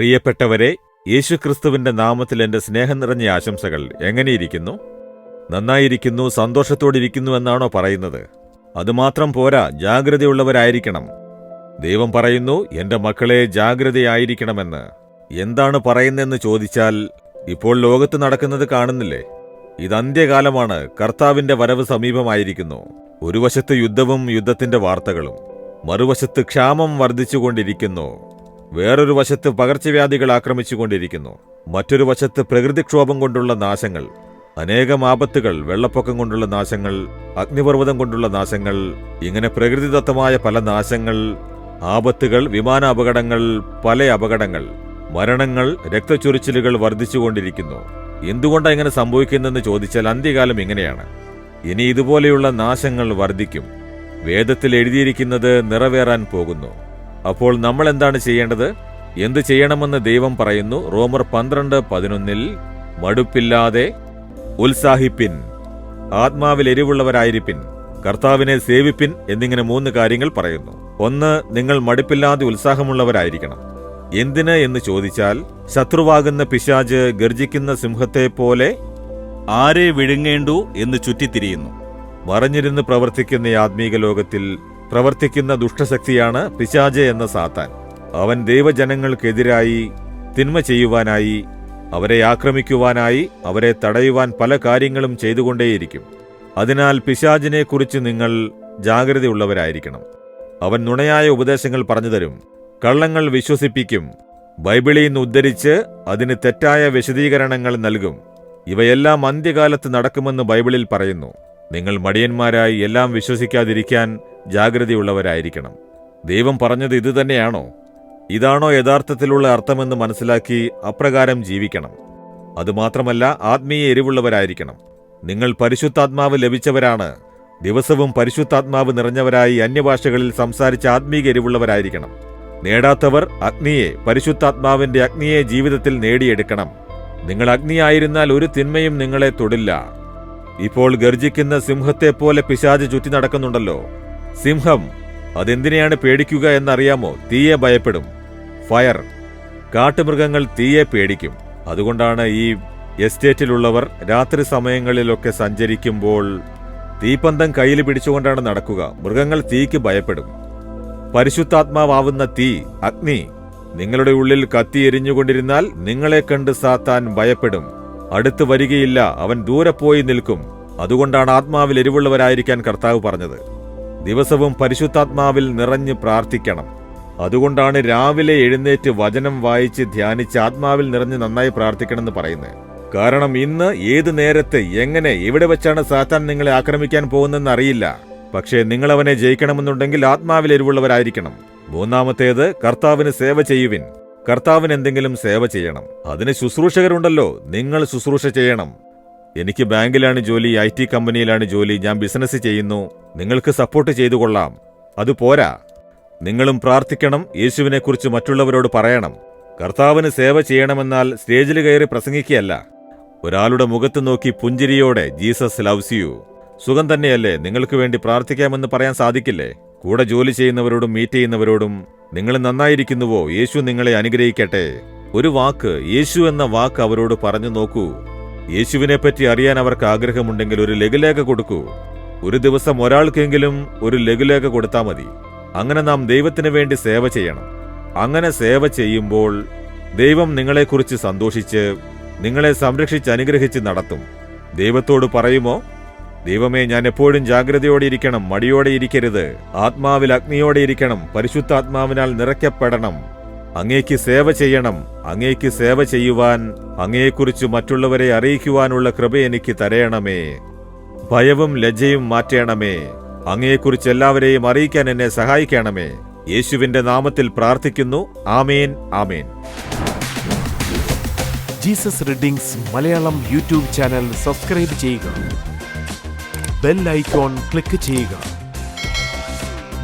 പ്രിയപ്പെട്ടവരെ യേശുക്രിസ്തുവിന്റെ നാമത്തിൽ എന്റെ സ്നേഹം നിറഞ്ഞ ആശംസകൾ എങ്ങനെയിരിക്കുന്നു? നന്നായിരിക്കുന്നു സന്തോഷത്തോടിരിക്കുന്നു എന്നാണോ പറയുന്നത്? അതുമാത്രം പോരാ ജാഗ്രതയുള്ളവരായിരിക്കണം. ദൈവം പറയുന്നു എന്റെ മക്കളെ ജാഗ്രതയായിരിക്കണമെന്ന്. എന്താണ് പറയുന്നതെന്ന് ചോദിച്ചാൽ ഇപ്പോൾ ലോകത്ത് നടക്കുന്നത് കാണുന്നില്ലേ? ഇത് അന്ത്യകാലമാണ് കർത്താവിന്റെ വരവ് സമീപമായിരിക്കുന്നു. ഒരു വശത്ത് യുദ്ധവും യുദ്ധത്തിന്റെ വാർത്തകളും മറുവശത്ത് ക്ഷാമം വർദ്ധിച്ചുകൊണ്ടിരിക്കുന്നു. വേറൊരു വശത്ത് പകർച്ചവ്യാധികൾ ആക്രമിച്ചുകൊണ്ടിരിക്കുന്നു. മറ്റൊരു വശത്ത് പ്രകൃതിക്ഷോഭം കൊണ്ടുള്ള നാശങ്ങൾ. അനേകം ആപത്തുകൾ വെള്ളപ്പൊക്കം കൊണ്ടുള്ള നാശങ്ങൾ അഗ്നിപർവതം കൊണ്ടുള്ള നാശങ്ങൾ ഇങ്ങനെ പ്രകൃതിദത്തമായ പല നാശങ്ങൾ ആപത്തുകൾ വിമാന അപകടങ്ങൾ പല അപകടങ്ങൾ മരണങ്ങൾ രക്തച്ചൊരിച്ചിലുകൾ വർദ്ധിച്ചുകൊണ്ടിരിക്കുന്നു. എന്തുകൊണ്ടാണ് ഇങ്ങനെ സംഭവിക്കുന്നതെന്ന് ചോദിച്ചാൽ അന്ത്യകാലം ഇങ്ങനെയാണ്. ഇനി ഇതുപോലെയുള്ള നാശങ്ങൾ വർദ്ധിക്കും. വേദത്തിൽ എഴുതിയിരിക്കുന്നത് നിറവേറാൻ പോകുന്നു. അപ്പോൾ നമ്മൾ എന്താണ് ചെയ്യേണ്ടത്? എന്ത് ചെയ്യണമെന്ന് ദൈവം പറയുന്നു. റോമർ പന്ത്രണ്ട് പതിനൊന്നിൽ മടുപ്പില്ലാതെ ഉത്സാഹിപ്പിൻ ആത്മാവിൽ എരിവുള്ളവരായിരിപ്പിൻ കർത്താവിനെ സേവിപ്പിൻ എന്നിങ്ങനെ മൂന്ന് കാര്യങ്ങൾ പറയുന്നു. ഒന്ന് നിങ്ങൾ മടുപ്പില്ലാതെ ഉത്സാഹമുള്ളവരായിരിക്കണം. എന്തിന് എന്ന് ചോദിച്ചാൽ ശത്രുവാകുന്ന പിശാജ് ഗർജിക്കുന്ന സിംഹത്തെ പോലെ ആരെ വിഴുങ്ങേണ്ടു എന്ന് ചുറ്റിത്തിരിയുന്നു. മറഞ്ഞിരുന്ന് പ്രവർത്തിക്കുന്ന ആത്മീക ലോകത്തിൽ പ്രവർത്തിക്കുന്ന ദുഷ്ടശക്തിയാണ് പിശാജ് എന്ന സാത്താൻ. അവൻ ദൈവജനങ്ങൾക്കെതിരായി തിന്മ ചെയ്യുവാനായി അവരെ ആക്രമിക്കുവാനായി അവരെ തടയുവാൻ പല കാര്യങ്ങളും ചെയ്തുകൊണ്ടേയിരിക്കും. അതിനാൽ പിശാജിനെക്കുറിച്ച് നിങ്ങൾ ജാഗ്രതയുള്ളവരായിരിക്കണം. അവൻ നുണയായ ഉപദേശങ്ങൾ പറഞ്ഞു തരും കള്ളങ്ങൾ വിശ്വസിപ്പിക്കും ബൈബിളിൽ നിന്ന് ഉദ്ധരിച്ച് അതിന് തെറ്റായ വിശദീകരണങ്ങൾ നൽകും. ഇവയെല്ലാം അന്ത്യകാലത്ത് നടക്കുമെന്ന് ബൈബിളിൽ പറയുന്നു. നിങ്ങൾ മടിയന്മാരായി എല്ലാം വിശ്വസിക്കാതിരിക്കാൻ ജാഗ്രതയുള്ളവരായിരിക്കണം. ദൈവം പറഞ്ഞത് ഇതുതന്നെയാണോ ഇതാണോ യഥാർത്ഥത്തിലുള്ള അർത്ഥമെന്ന് മനസ്സിലാക്കി അപ്രകാരം ജീവിക്കണം. അതുമാത്രമല്ല ആത്മീയ എരിവുള്ളവരായിരിക്കണം. നിങ്ങൾ പരിശുദ്ധാത്മാവ് ലഭിച്ചവരാണ്. ദിവസവും പരിശുദ്ധാത്മാവ് നിറഞ്ഞവരായി അന്യഭാഷകളിൽ സംസാരിച്ച ആത്മീക എരിവുള്ളവരായിരിക്കണം. നേടാത്തവർ അഗ്നിയെ പരിശുദ്ധാത്മാവിന്റെ അഗ്നിയെ ജീവിതത്തിൽ നേടിയെടുക്കണം. നിങ്ങൾ അഗ്നിയായിരുന്നാൽ ഒരു തിന്മയും നിങ്ങളെ തൊടില്ല. ഇപ്പോൾ ഗർജിക്കുന്ന സിംഹത്തെപ്പോലെ പിശാജ് ചുറ്റി നടക്കുന്നുണ്ടല്ലോ. സിംഹം അതെന്തിനെയാണ് പേടിക്കുക എന്നറിയാമോ? തീയെ ഭയപ്പെടും. ഫയർ കാട്ടുമൃഗങ്ങൾ തീയെ പേടിക്കും. അതുകൊണ്ടാണ് ഈ എസ്റ്റേറ്റിലുള്ളവർ രാത്രി സമയങ്ങളിലൊക്കെ സഞ്ചരിക്കുമ്പോൾ തീപ്പന്തം കയ്യിൽ പിടിച്ചുകൊണ്ടാണ് നടക്കുക. മൃഗങ്ങൾ തീക്ക് ഭയപ്പെടും. പരിശുദ്ധാത്മാവാവുന്ന തീ അഗ്നി നിങ്ങളുടെ ഉള്ളിൽ കത്തി എരിഞ്ഞുകൊണ്ടിരുന്നാൽ നിങ്ങളെ കണ്ട് സാത്താൻ ഭയപ്പെടും. അടുത്ത് വരികയില്ല അവൻ ദൂരെ പോയി നിൽക്കും. അതുകൊണ്ടാണ് ആത്മാവിൽ എരിവുള്ളവരായിരിക്കാൻ കർത്താവ് പറഞ്ഞത്. ദിവസവും പരിശുദ്ധാത്മാവിൽ നിറഞ്ഞ് പ്രാർത്ഥിക്കണം. അതുകൊണ്ടാണ് രാവിലെ എഴുന്നേറ്റ് വചനം വായിച്ച് ധ്യാനിച്ച് ആത്മാവിൽ നിറഞ്ഞ് നന്നായി പ്രാർത്ഥിക്കണമെന്ന് പറയുന്നത്. കാരണം ഇന്ന് ഏത് നേരത്ത് എങ്ങനെ എവിടെ വെച്ചാണ് സാത്താൻ നിങ്ങളെ ആക്രമിക്കാൻ പോകുന്നതെന്ന് അറിയില്ല. പക്ഷേ നിങ്ങൾ അവനെ ജയിക്കണമെന്നുണ്ടെങ്കിൽ ആത്മാവിൽ എരിവുള്ളവരായിരിക്കണം. മൂന്നാമത്തേത് കർത്താവിന് സേവ ചെയ്യുവിൻ. കർത്താവിന് എന്തെങ്കിലും സേവ ചെയ്യണം. അതിന് ശുശ്രൂഷകരുണ്ടല്ലോ. നിങ്ങൾ ശുശ്രൂഷ ചെയ്യണം. എനിക്ക് ബാങ്കിലാണ് ജോലി ഐ ടി കമ്പനിയിലാണ് ജോലി ഞാൻ ബിസിനസ് ചെയ്യുന്നു. നിങ്ങൾക്ക് സപ്പോർട്ട് ചെയ്തു കൊള്ളാം. അത് പോരാ. നിങ്ങളും പ്രാർത്ഥിക്കണം യേശുവിനെക്കുറിച്ച് മറ്റുള്ളവരോട് പറയണം. കർത്താവിന് സേവ ചെയ്യണമെന്നാൽ സ്റ്റേജിൽ കയറി പ്രസംഗിക്കുകയല്ല. ഒരാളുടെ മുഖത്ത് നോക്കി പുഞ്ചിരിയോടെ ജീസസ് ലവ്സ് യു. സുഖം തന്നെയല്ലേ നിങ്ങൾക്ക് വേണ്ടി പ്രാർത്ഥിക്കാമെന്ന് പറയാൻ സാധിക്കില്ലേ? കൂടെ ജോലി ചെയ്യുന്നവരോടും മീറ്റ് ചെയ്യുന്നവരോടും നിങ്ങൾ നന്നായിരിക്കുന്നുവോ? യേശു നിങ്ങളെ അനുഗ്രഹിക്കട്ടെ. ഒരു വാക്ക് യേശു എന്ന വാക്ക് അവരോട് പറഞ്ഞു നോക്കൂ. യേശുവിനെപ്പറ്റി അറിയാൻ അവർക്ക് ആഗ്രഹമുണ്ടെങ്കിൽ ഒരു ലഘുലേഖ കൊടുക്കൂ. ഒരു ദിവസം ഒരാൾക്കെങ്കിലും ഒരു ലഘുലേഖ കൊടുത്താൽ മതി. അങ്ങനെ നാം ദൈവത്തിന് വേണ്ടി സേവ ചെയ്യണം. അങ്ങനെ സേവ ചെയ്യുമ്പോൾ ദൈവം നിങ്ങളെക്കുറിച്ച് സന്തോഷിച്ച് നിങ്ങളെ സംരക്ഷിച്ച് അനുഗ്രഹിച്ച് നടത്തും. ദൈവത്തോട് പറയുമോ? ദൈവമേ ഞാൻ എപ്പോഴും ജാഗ്രതയോടെ ഇരിക്കണം മടിയോടെ ഇരിക്കരുത്. ആത്മാവിൽ അഗ്നിയോടെ ഇരിക്കണം പരിശുദ്ധാത്മാവിനാൽ നിറയ്ക്കപ്പെടണം. അങ്ങേക്ക് സേവ ചെയ്യണം. അങ്ങേക്ക് സേവ ചെയ്യുവാൻ അങ്ങയെക്കുറിച്ച് മറ്റുള്ളവരെ അറിയിക്കുവാനുള്ള കൃപ എനിക്ക് തരയണമേ. ഭയവും ലജ്ജയും മാറ്റണമേ. അങ്ങയെക്കുറിച്ച് എല്ലാവരെയും അറിയിക്കാൻ എന്നെ സഹായിക്കണമേ. യേശുവിന്റെ നാമത്തിൽ പ്രാർത്ഥിക്കുന്നു. ആമേൻ ആമേൻ. Jesus readings Malayalam YouTube channel subscribe ചെയ്യുക. ബെൽ ഐക്കോൺ ക്ലിക്ക് ചെയ്യുക.